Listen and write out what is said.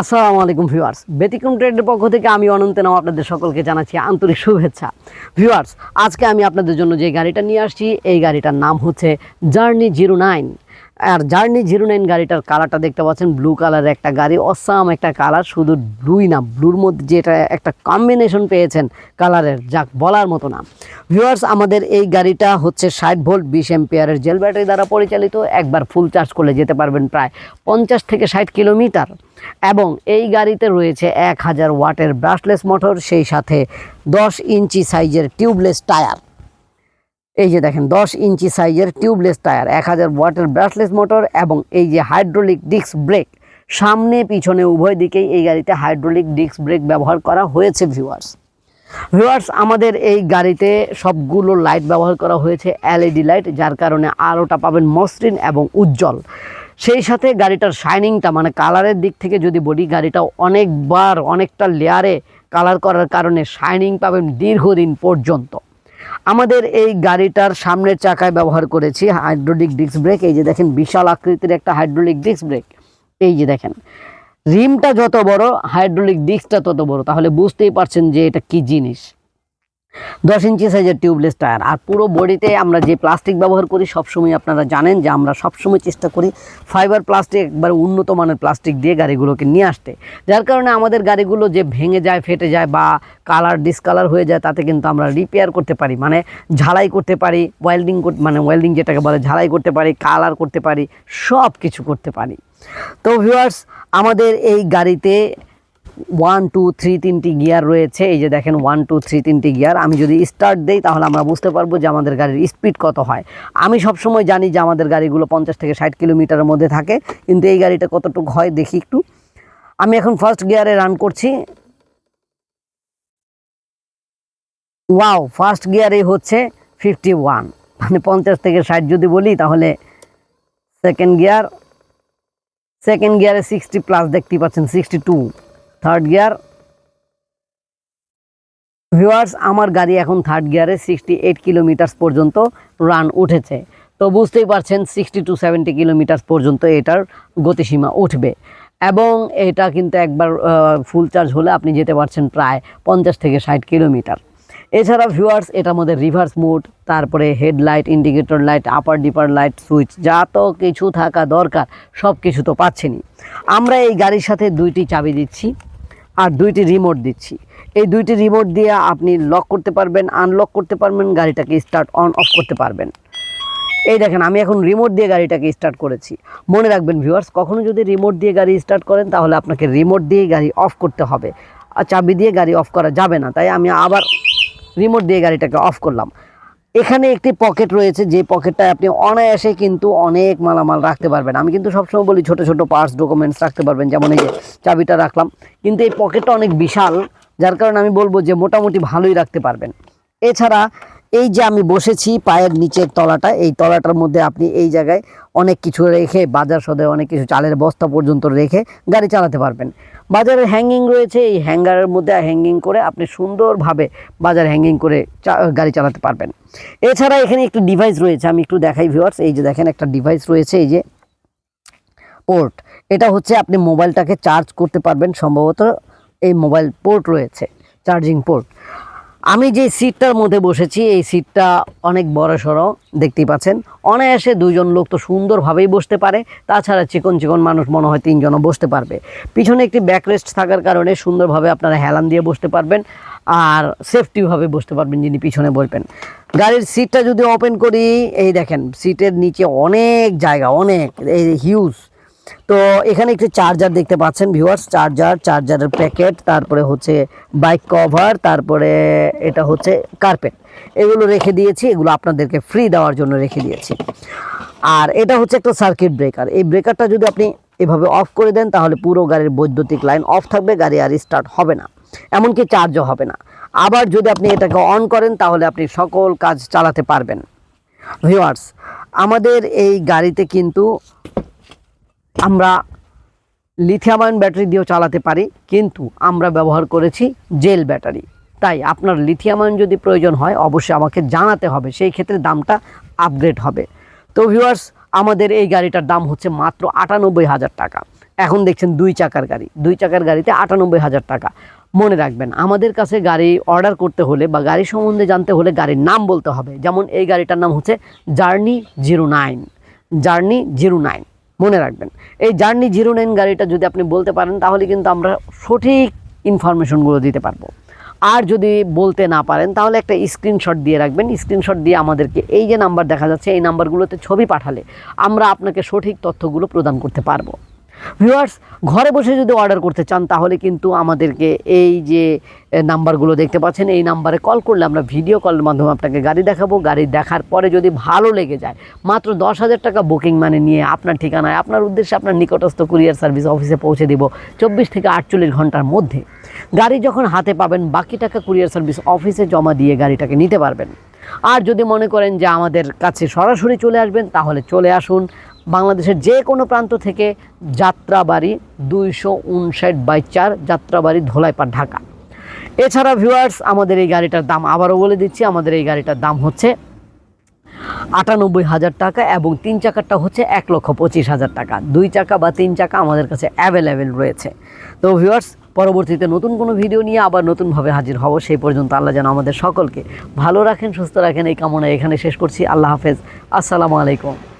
আসসালামু আলাইকুম ভিউয়ার্স। ব্যতিক্রম ট্রেডের পক্ষ থেকে আমি অনন্ত নাম আপনাদের সকলকে জানাচ্ছি আন্তরিক শুভেচ্ছা। ভিউয়ার্স, আজকে আমি আপনাদের জন্য যে গাড়িটা নিয়ে আসছি, এই গাড়িটার নাম হচ্ছে জার্নি জিরো নাইন আর জার্নি জিরো নাইন গাড়িটার কালারটা দেখতে পাচ্ছেন ব্লু কালারের একটা গাড়ি, অসাম একটা কালার, শুধু ব্লুই না ব্লুর মধ্যে যেটা একটা কম্বিনেশন পেয়েছেন কালারের, যাক বলার মতো না। ভিউয়ার্স আমাদের এই গাড়িটা হচ্ছে ষাট ভোল্ট বিশ এম্পিয়ারের জেল ব্যাটারি দ্বারা পরিচালিত, একবার ফুল চার্জ করলে যেতে পারবেন প্রায় পঞ্চাশ থেকে ষাট কিলোমিটার। এবং এই গাড়িতে রয়েছে এক হাজার ওয়াটের ব্রাশলেস মোটর সেই সাথে দশ ইঞ্চি সাইজের টিউবলেস টায়ার এই যে দেখেন, দশ ইঞ্চি সাইজের টিউবলেস টায়ার, এক হাজার ওয়াটের ব্রাশলেস মোটর এবং এই যে হাইড্রোলিক ডিস্ক ব্রেক। সামনে, পিছনে, উভয় দিকেই এই গাড়িতে হাইড্রোলিক ডিস্ক ব্রেক ব্যবহার করা হয়েছে ভিউয়ার্স ভিউয়ার্স আমাদের এই গাড়িতে সবগুলো লাইট ব্যবহার করা হয়েছে, এলইডি লাইট, যার কারণে আলোটা পাবেন মসৃণ এবং উজ্জ্বল। সেই সাথে গাড়িটার শাইনিংটা মানে কালারের দিক থেকে যদি বলি গাড়িটা অনেকবার, অনেকটা লেয়ারে কালার করার কারণে শাইনিং পাবেন দীর্ঘদিন পর্যন্ত। আমাদের এই গাড়িটার সামনের চাকায় ব্যবহার করেছি হাইড্রোলিক ডিস্ক ব্রেক এই যে দেখেন, বিশাল আকৃতির একটা হাইড্রোলিক ডিস্ক ব্রেক এই যে দেখেন রিমটা যত বড় হাইড্রোলিক ডিস্কটা তত বড়। তাহলে বুঝতেই পারছেন যে এটা কি জিনিস। দশ ইঞ্চি সাইজের টিউবলেস টায়ার। আর পুরো বডিতে আমরা যে প্লাস্টিক ব্যবহার করি, সবসময় আপনারা জানেন যে আমরা সবসময় চেষ্টা করি ফাইবার প্লাস্টিক, একবারে উন্নত মানের প্লাস্টিক দিয়ে গাড়িগুলোকে নিয়ে আসতে। যার কারণে আমাদের গাড়িগুলো যে ভেঙে যায়, ফেটে যায় বা কালার ডিসকালার হয়ে যায়, তাতে কিন্তু আমরা রিপেয়ার করতে পারি। মানে ঝালাই করতে পারি ওয়েল্ডিং মানে ওয়েল্ডিং যেটাকে বলে, ঝালাই করতে পারি কালার করতে পারি সব কিছু করতে পারি। তো ভিউয়ার্স আমাদের এই গাড়িতে ওয়ান টু থ্রি তিনটি গিয়ার রয়েছে। এই যে দেখেন ওয়ান টু থ্রি তিনটি গিয়ার আমি যদি স্টার্ট দেই, তাহলে আমরা বুঝতে পারব যে আমাদের গাড়ির স্পিড কত হয়। আমি সবসময় জানি যে আমাদের গাড়িগুলো পঞ্চাশ থেকে ষাট কিলোমিটারের মধ্যে থাকে, কিন্তু এই গাড়িটা কতটুকু হয় দেখি একটু। আমি এখন ফার্স্ট গিয়ারে রান করছি। ওয়াও ফার্স্ট গিয়ারে হচ্ছে ফিফটি ওয়ান মানে পঞ্চাশ থেকে ষাট যদি বলি, তাহলে সেকেন্ড গিয়ার সেকেন্ড গিয়ারে সিক্সটি প্লাস দেখতে পাচ্ছেন sixty two third gear viewers আমার গাড়ি এখন থার্ড গিয়ারে সিক্সটি এইট কিলোমিটার্স পর্যন্ত রান উঠেছে। তো বুঝতেই পারছেন সিক্সটি টু সেভেন্টি কিলোমিটার্স পর্যন্ত এটার গতিসীমা উঠবে। এবং এটা কিন্তু একবার ফুল চার্জ হলে আপনি যেতে পারছেন প্রায় পঞ্চাশ থেকে ষাট কিলোমিটার এছাড়া ভিউয়ার্স এটার মধ্যে রিভার্স মোড তারপরে headlight indicator light upper dipper light switch যা তো কিছু থাকা দরকার সব কিছু তো পাচ্ছেনই। আমরা এই গাড়ির সাথে দুইটি চাবি দিচ্ছি। আর দুইটি রিমোট দিচ্ছি। এই দুইটি রিমোট দিয়ে আপনি লক করতে পারবেন আনলক করতে পারবেন, গাড়িটাকে স্টার্ট অন অফ করতে পারবেন। এই দেখেন, আমি এখন রিমোট দিয়ে গাড়িটাকে স্টার্ট করেছি। মনে রাখবেন ভিউয়ার্স কখনো যদি রিমোট দিয়ে গাড়ি স্টার্ট করেন, তাহলে আপনাকে রিমোট দিয়েই গাড়ি অফ করতে হবে। আর চাবি দিয়ে গাড়ি অফ করা যাবে না, তাই আমি আবার রিমোট দিয়ে গাড়িটাকে অফ করলাম। এখানে একটি পকেট রয়েছে, যে পকেটটায় আপনি অনায়াসে কিন্তু অনেক মালামাল রাখতে পারবেন। আমি কিন্তু সবসময় বলি ছোট ছোট পার্স ডকুমেন্টস রাখতে পারবেন, যেমন এই যে চাবিটা রাখলাম। কিন্তু এই পকেটটা অনেক বিশাল, যার কারণে আমি বলব যে মোটামুটি ভালোই রাখতে পারবেন। এছাড়া এই যে আমি বসেছি পায়ের নিচের তলাটা, এই তলাটার মধ্যে আপনি এই জায়গায় অনেক কিছু রেখে, বাজার সদে অনেক কিছু চালের বস্তা পর্যন্ত রেখে গাড়ি চালাতে পারবেন। বাজারে হ্যাঙ্গিং রয়েছে, এই হ্যাঙ্গারের মধ্যে হ্যাঙ্গিং করে আপনি সুন্দরভাবে বাজার হ্যাঙ্গিং করে গাড়ি চালাতে পারবেন। এছাড়া এখানে একটি ডিভাইস রয়েছে, আমি একটু দেখাই ভিউয়ার্স এই যে দেখেন একটা ডিভাইস রয়েছে, এই যে পোর্ট এটা হচ্ছে আপনি মোবাইলটাকে চার্জ করতে পারবেন, সম্ভবত এই মোবাইল পোর্ট রয়েছে চার্জিং পোর্ট আমি যে সিটটার মধ্যে বসেছি, এই সিটটা অনেক বড় সড়ো, দেখতেই পাচ্ছেন। অনায়াসে দুজন লোক তো সুন্দরভাবেই বসতে পারে, তাছাড়া চিকন চিকন মানুষ মনে হয় তিনজনও বসতে পারবে। পিছনে একটি ব্যাকরেস্ট থাকার কারণে সুন্দরভাবে আপনারা হেলান দিয়ে বসতে পারবেন আর সেফটিভাবে বসতে পারবেন যিনি পিছনে বসবেন। গাড়ির সিটটা যদি ওপেন করি, এই দেখেন, সিটের নিচে অনেক জায়গা, অনেক, এই হিউজ তো এখানে একটি চার্জার দেখতে পাচ্ছেন ভিউয়ার্স চার্জার চার্জারের প্যাকেট তারপরে হচ্ছে বাইক কভার তারপরে এটা হচ্ছে কার্পেট এগুলো রেখে দিয়েছি, এগুলো আপনাদেরকে ফ্রি দেওয়ার জন্য রেখে দিয়েছি। আর এটা হচ্ছে একটা সার্কিট ব্রেকার এই ব্রেকারটা যদি আপনি এভাবে অফ করে দেন, তাহলে পুরো গাড়ির বৈদ্যুতিক লাইন অফ থাকবে, গাড়ি আর স্টার্ট হবে না। এমনকি চার্জও হবে না। আবার যদি আপনি এটাকে অন করেন, তাহলে আপনি সকল কাজ চালাতে পারবেন। ভিউয়ার্স আমাদের এই গাড়িতে কিন্তু আমরা লিথিয়াম আয়ন ব্যাটারি দিয়েও চালাতে পারি, কিন্তু আমরা ব্যবহার করেছি জেল ব্যাটারি তাই আপনার লিথিয়াম আয়ন যদি প্রয়োজন হয়, অবশ্যই আমাকে জানাতে হবে, সেই ক্ষেত্রে দামটা আপগ্রেড হবে। তো ভিউয়ার্স আমাদের এই গাড়িটার দাম হচ্ছে মাত্র আটানব্বই হাজার টাকা। এখন দেখছেন দুই চাকার গাড়ি। দুই চাকার গাড়িতে আটানব্বই হাজার টাকা। মনে রাখবেন, আমাদের কাছে গাড়ি অর্ডার করতে হলে বা গাড়ি সম্বন্ধে জানতে হলে গাড়ির নাম বলতে হবে। যেমন এই গাড়িটার নাম হচ্ছে journey zero nine journey zero nine মনে রাখবেন। এই জার্নি জিরো নাইন গাড়িটা যদি আপনি বলতে পারেন, তাহলে কিন্তু আমরা সঠিক ইনফরমেশনগুলো দিতে পারব। আর যদি বলতে না পারেন, তাহলে একটা স্ক্রিনশট দিয়ে রাখবেন। স্ক্রিনশট দিয়ে আমাদেরকে এই যে নাম্বার দেখা যাচ্ছে, এই নাম্বারগুলোতে ছবি পাঠালে আমরা আপনাকে সঠিক তথ্যগুলো প্রদান করতে পারব। ভিউয়ার্স ঘরে বসে যদি অর্ডার করতে চান, তাহলে কিন্তু আমাদেরকে এই যে নাম্বারগুলো দেখতে পাচ্ছেন। এই নাম্বারে কল করলে আমরা ভিডিও কলের মাধ্যমে আপনাকে গাড়ি দেখাবো। গাড়ি দেখার পরে যদি ভালো লেগে যায়, মাত্র দশ হাজার টাকা বুকিং মানে নিয়ে আপনার ঠিকানায়, আপনার উদ্দেশ্যে আপনার নিকটস্থ কুরিয়ার সার্ভিস অফিসে পৌঁছে দিব চব্বিশ থেকে আটচল্লিশ ঘণ্টার মধ্যে। গাড়ি যখন হাতে পাবেন, বাকি টাকা কুরিয়ার সার্ভিস অফিসে জমা দিয়ে গাড়িটাকে নিতে পারবেন। আর যদি মনে করেন যে আমাদের কাছে সরাসরি চলে আসবেন, তাহলে চলে আসুন। বাংলাদেশের যে কোনো প্রান্ত থেকে যাত্রাবাড়ি দুইশো উনষাট বাই চার যাত্রাবাড়ি ধোলাইপাড়, ঢাকা। এছাড়া ভিউয়ার্স আমাদের এই গাড়িটার দাম আবারও বলে দিচ্ছি, আমাদের এই গাড়িটার দাম হচ্ছে আটানব্বই হাজার টাকা এবং তিন চাকারটা হচ্ছে এক লক্ষ পঁচিশ হাজার টাকা। দুই চাকা বা তিন চাকা আমাদের কাছে অ্যাভেলেবেল রয়েছে। তো ভিউয়ার্স পরবর্তীতে নতুন কোনো ভিডিও নিয়ে আবার নতুনভাবে হাজির হব, সেই পর্যন্ত আল্লাহ যেন আমাদের সকলকে ভালো রাখেন, সুস্থ রাখেন, এই কামনা এখানে শেষ করছি। আল্লাহ হাফেজ। আসসালামু আলাইকুম।